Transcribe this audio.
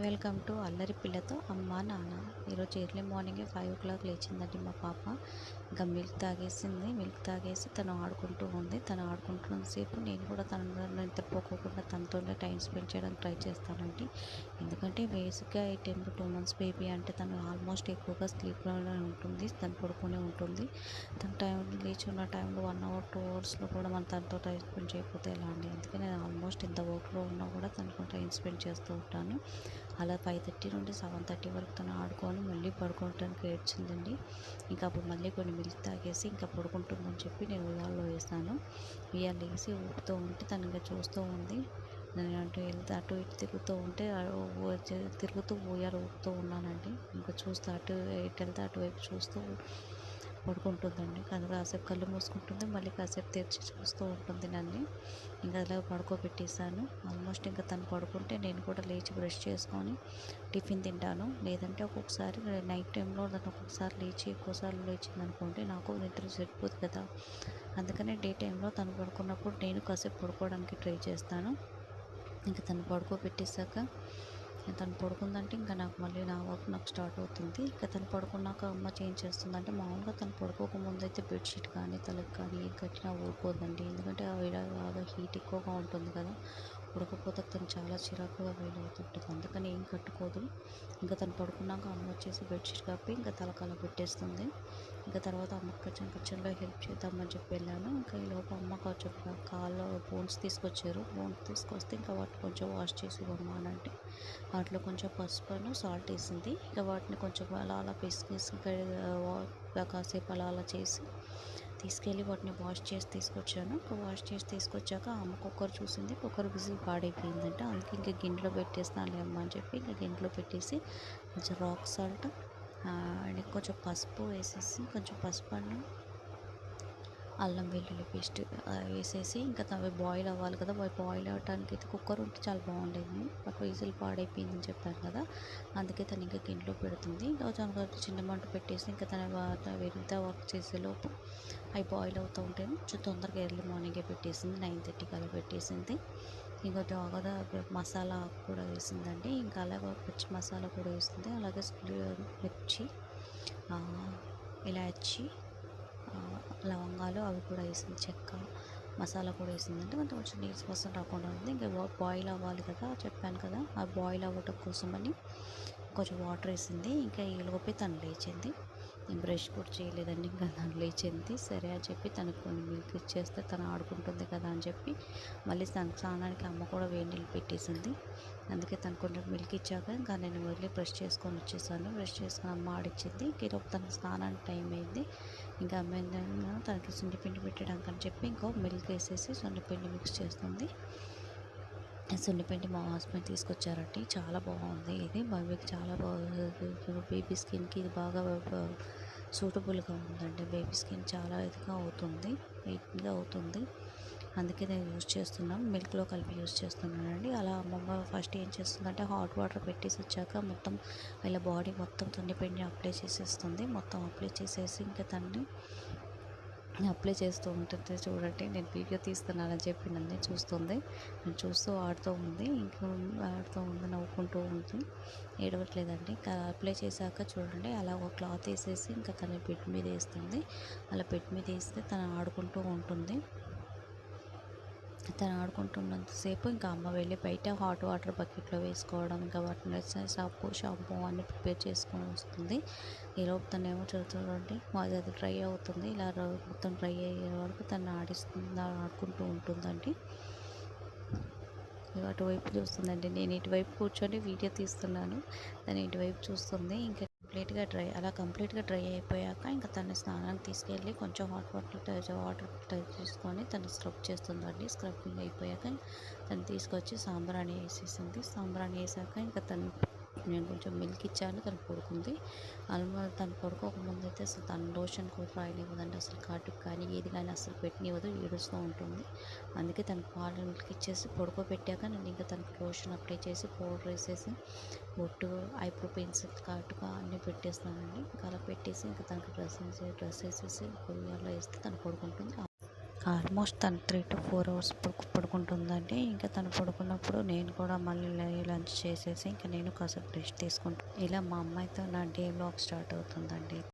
Welcome to అల్లరి పిల్లతో అమ్మ నాన్న. ఈరోజు ఎర్లీ మార్నింగే ఫైవ్ ఓ క్లాక్ లేచిందండి మా పాప. ఇంకా మిల్క్ తాగేసింది. మిల్క్ తాగేసి తను ఆడుకుంటూ ఉంది. తను ఆడుకుంటున్నంతసేపు నేను కూడా తన నిద్రపోకోకుండా తనతోనే టైం స్పెండ్ చేయడానికి ట్రై చేస్తానండి. ఎందుకంటే బేసిక్గా ఈ ten to two months baby అంటే తను ఆల్మోస్ట్ ఎక్కువగా స్లీప్లోనే ఉంటుంది. తను పడుకునే ఉంటుంది. తన టైం లేచి ఉన్న టైంలో వన్ అవర్ టూ అవర్స్లో కూడా మనం తనతో టైం స్పెండ్ చేయకపోతే ఎలా అండి? అందుకే నేను ఆల్మోస్ట్ ఇంత వర్క్లో ఉన్నా కూడా తనతో టైం స్పెండ్ చేస్తూ ఉంటాను. అలా ఫైవ్ థర్టీ నుండి సెవెన్ థర్టీ వరకు తను ఆడుకొని మళ్ళీ పడుకోవటానికి ఏడ్చిందండి. ఇంకా అప్పుడు మళ్ళీ కొన్ని మిల్క్ తాగేసి ఇంకా పడుకుంటుందని చెప్పి నేను ఉయ్యాల్లో వేసాను. ఉయ్యాలు వేసి ఊపుతూ ఉంటే తను ఇంకా చూస్తూ ఉంది. నేను అటు వెళ్తే అటు ఇటు తిరుగుతూ ఉంటే తిరుగుతూ ఉయ్యాలు ఊపుతూ ఉన్నానండి. ఇంకా చూస్తూ అటు ఇటు వెళ్తే అటువైపు చూస్తూ పడుకుంటుందండి. కానీ కాసేపు కళ్ళు మూసుకుంటుంది. మళ్ళీ కాసేపు తెరిచి చూస్తూ ఉంటుంది నన్ను. ఇంకా అలా పడుకోబెట్టేశాను. ఆల్మోస్ట్ ఇంకా తను పడుకుంటే నేను కూడా లేచి బ్రష్ చేసుకొని టిఫిన్ తింటాను. లేదంటే ఒక్కొక్కసారి నైట్ టైంలో తను ఒక్కొక్కసారి లేచి ఎక్కువసార్లు లేచింది అనుకుంటే నాకు నిద్ర సరిపోదు కదా. అందుకనే డే టైంలో తను పడుకున్నప్పుడు నేను కాసేపు పడుకోవడానికి ట్రై చేస్తాను. ఇంకా తను పడుకోబెట్టేశాక తను పడుకుందంటే ఇంకా నాకు మళ్ళీ నా వర్క్ నాకు స్టార్ట్ అవుతుంది. ఇంకా తను పడుకున్నాక అమ్మ చేంజ్ చేస్తుందంటే మామూలుగా తను పడుకోకముందు అయితే బెడ్షీట్ కానీ తలకు కానీ ఏం కట్టినా ఊరుకోదండి. ఎందుకంటే బాగా హీట్ ఎక్కువగా ఉంటుంది కదా. ఉడకపోతే తను చాలా చిరాకుగా ఫీల్ అవుతుంటుంది. అందుకని ఏం కట్టుకోదు. ఇంకా తను పడుకున్నాక అమ్మ వచ్చేసి బెడ్షీట్ కప్పి ఇంకా తలకాల పెట్టేస్తుంది. ఇంకా తర్వాత అమ్మ కిచెన్ కిచెన్లో హెల్ప్ చేద్దామని చెప్పి వెళ్ళాను. ఇంకా ఈ లోపు అమ్మ కొంచెం కాళ్ళ బోన్స్ తీసుకొచ్చారు. బోన్స్ తీసుకొస్తే ఇంకా వాటిని కొంచెం వాష్ చేసి అమ్మ అని అంటే వాటిలో కొంచెం పసుపును సాల్ట్ వేసింది. ఇంకా వాటిని కొంచెం అలా అలా పిసికేసి ఇంకా కాసేపు అలా అలా చేసి తీసుకెళ్ళి వాటిని వాష్ చేసి తీసుకొచ్చాను. ఇంకా వాష్ చేసి తీసుకొచ్చాక అమ్మ కుక్కర్ చూసింది. కుక్కర్ విజిల్ పాడైపోయిందంటే. అందుకే ఇంకా గిన్నెలో పెట్టేస్తాను అమ్మ అని చెప్పి ఇంకా గిన్నెలో పెట్టేసి కొంచెం రాక్ సాల్ట్ అండ్ కొంచెం పసుపు వేసేసి కొంచెం పసుపు అన్నం అల్లం వెల్లుల్లి పేస్ట్ వేసేసి ఇంకా అవి బాయిల్ అవ్వాలి కదా. బాయిల్ అవ్వడానికి అయితే కుక్కర్ ఉంటే చాలా బాగుండేది. బట్ విజిల్ పాడైపోయిందని చెప్పాను కదా. అందుకే తను ఇంకా గిన్నెలో పెడుతుంది. ఇంకా తనకు చిన్న మంట పెట్టేసి ఇంకా తన వెళ్తా వర్క్ చేసేలోపు అవి బాయిల్ అవుతూ ఉంటే తొందరగా ఎర్లీ మార్నింగే పెట్టేసింది. నైన్ థర్టీకి అలా పెట్టేసింది. ఇంకా బాగా మసాలా కూడా వేసిందండి. ఇంకా అలాగే పచ్చి మసాలా కూడా వేసింది. అలాగే మిర్చి ఇలాచి లవంగాలు అవి కూడా వేసింది చెక్క మసాలా కూడా వేసిందంటే కొంచెం కొంచెం నీట్స్ కోసం రాకుండా ఉంది. ఇంకా బాయిల్ అవ్వాలి కదా చెప్పాను కదా ఆ బాయిల్ అవ్వటం కోసమని కొంచెం వాటర్ వేసింది. ఇంకా ఈ తను లేచింది. నేను బ్రష్ కూడా చేయలేదండి. ఇంకా తను లేచింది. సరే అని చెప్పి తనకు కొన్ని మిల్క్ ఇచ్చేస్తే తను ఆడుకుంటుంది కదా అని చెప్పి మళ్ళీ తనకు స్నానానికి అమ్మ కూడా వేడి నీళ్ళు పెట్టేసింది. అందుకే తను కొంచెం మిల్క్ ఇచ్చాక ఇంకా నేను వెళ్ళి బ్రష్ చేసుకొని వచ్చేసాను. బ్రష్ చేసుకొని అమ్మ ఆడిచ్చింది. ఈలోపు తన స్నానానికి టైం అయింది. ఇంకా అమ్మ తనకి సున్నిపిండి పెట్టడానికి అని చెప్పి ఇంకో మిల్క్ వేసేసి సున్నిపిండి మిక్స్ చేస్తుంది. సున్నిపిండి మా హస్బెండ్ తీసుకొచ్చారండి. చాలా బాగుంది. ఇది బేబీకి చాలా బాగా బేబీ స్కిన్కి ఇది బాగా సూటబుల్గా ఉందండి. బేబీ స్కిన్ చాలా ఇదిగా అవుతుంది. వెయిట్గా అవుతుంది. అందుకే నేను యూజ్ చేస్తున్నాను మిల్క్లో కలిపి యూజ్ చేస్తున్నానండి. అలా అమ్మమ్మ ఫస్ట్ ఏం చేస్తుందంటే హాట్ వాటర్ పెట్టేసి వచ్చాక మొత్తం ఇలా బాడీ మొత్తం పిండి అప్లై చేసేస్తుంది. మొత్తం అప్లై చేసేసి ఇంకా తన్ని అప్లై చేస్తూ ఉంటుంది చూడండి. నేను వీడియో తీస్తున్నానని చెప్పి నన్ను చూస్తుంది. నేను చూస్తూ ఆడుతూ ఉంది. ఇంకా ఆడుతూ ఉంది నవ్వుకుంటూ ఉంది. ఏడవట్లేదండి. అప్లై చేశాక చూడండి. అలా ఒక క్లాత్ వేసేసి ఇంకా తన బెడ్ మీద వేస్తుంది. అలా బెడ్ మీద వేస్తే తను ఆడుకుంటూ ఉంటుంది. తను ఆడుకుంటున్నంతసేపు ఇంకా అమ్మ వెళ్ళి బయట హాట్ వాటర్ బకెట్లో వేసుకోవడం ఇంకా వాటిని సబ్బు షాంపూ అన్నీ ప్రిపేర్ చేసుకొని వస్తుంది. ఈలోపు తను ఏమో చూడండి మాది అది డ్రై అవుతుంది. ఇలా మొత్తం డ్రై అయ్యే వరకు తను ఆడిస్తుంది ఆడుకుంటూ ఉంటుందండి. అటువైపు చూస్తుందండి. నేను ఇటువైపు కూర్చొని వీడియో తీస్తున్నాను. తను ఇటువైపు చూస్తుంది. ఇంకా కంప్లీట్గా డ్రై అలా కంప్లీట్గా డ్రై అయిపోయాక ఇంకా తన స్నానానికి తీసుకెళ్ళి కొంచెం హాట్ వాటర్ వాటర్ టచ్ చేసుకొని తను స్క్రబ్ చేస్తుందండి. స్క్రబ్బింగ్ అయిపోయాక తను తీసుకొచ్చి సాంబ్రాణి వేసేసింది. సాంబ్రాణి వేసాక ఇంకా తను నేను కొంచెం మిల్క్ ఇచ్చాను తను పడుకుంది. అల్మ తను పడుకోకముందు అయితే అసలు తను లోషన్ కూడా రాయనివ్వదండి. అసలు కాటుకు కానీ ఏది కానీ అసలు పెట్టినివ్వదు ఏడుస్తూ ఉంటుంది. అందుకే తనకు పాలు మిల్క్ ఇచ్చేసి పడుకోబెట్టాక నేను ఇంకా తనకు లోషన్ అప్లై చేసి పౌడర్ వేసేసి బొట్టు ఐబ్రో పెన్సిల్ కాటుక అన్నీ పెట్టేస్తానండి ఇంకా అలా పెట్టేసి ఇంకా తనకు డ్రెస్ వేసి డ్రెస్ వేసేసి పొయ్యాలో వేస్తే తను పడుకుంటుంది. ఆల్మోస్ట్ తను త్రీ టు ఫోర్ అవర్స్ పడుకుంటుందండి. ఇంకా తను పడుకున్నప్పుడు నేను కూడా మళ్ళీ లంచ్ చేసేసి ఇంకా నేను కాసేపు రెస్ట్ తీసుకుంటాను ఇలా మా అమ్మాయితో నా డే బ్లాగ్ స్టార్ట్ అవుతుందండి.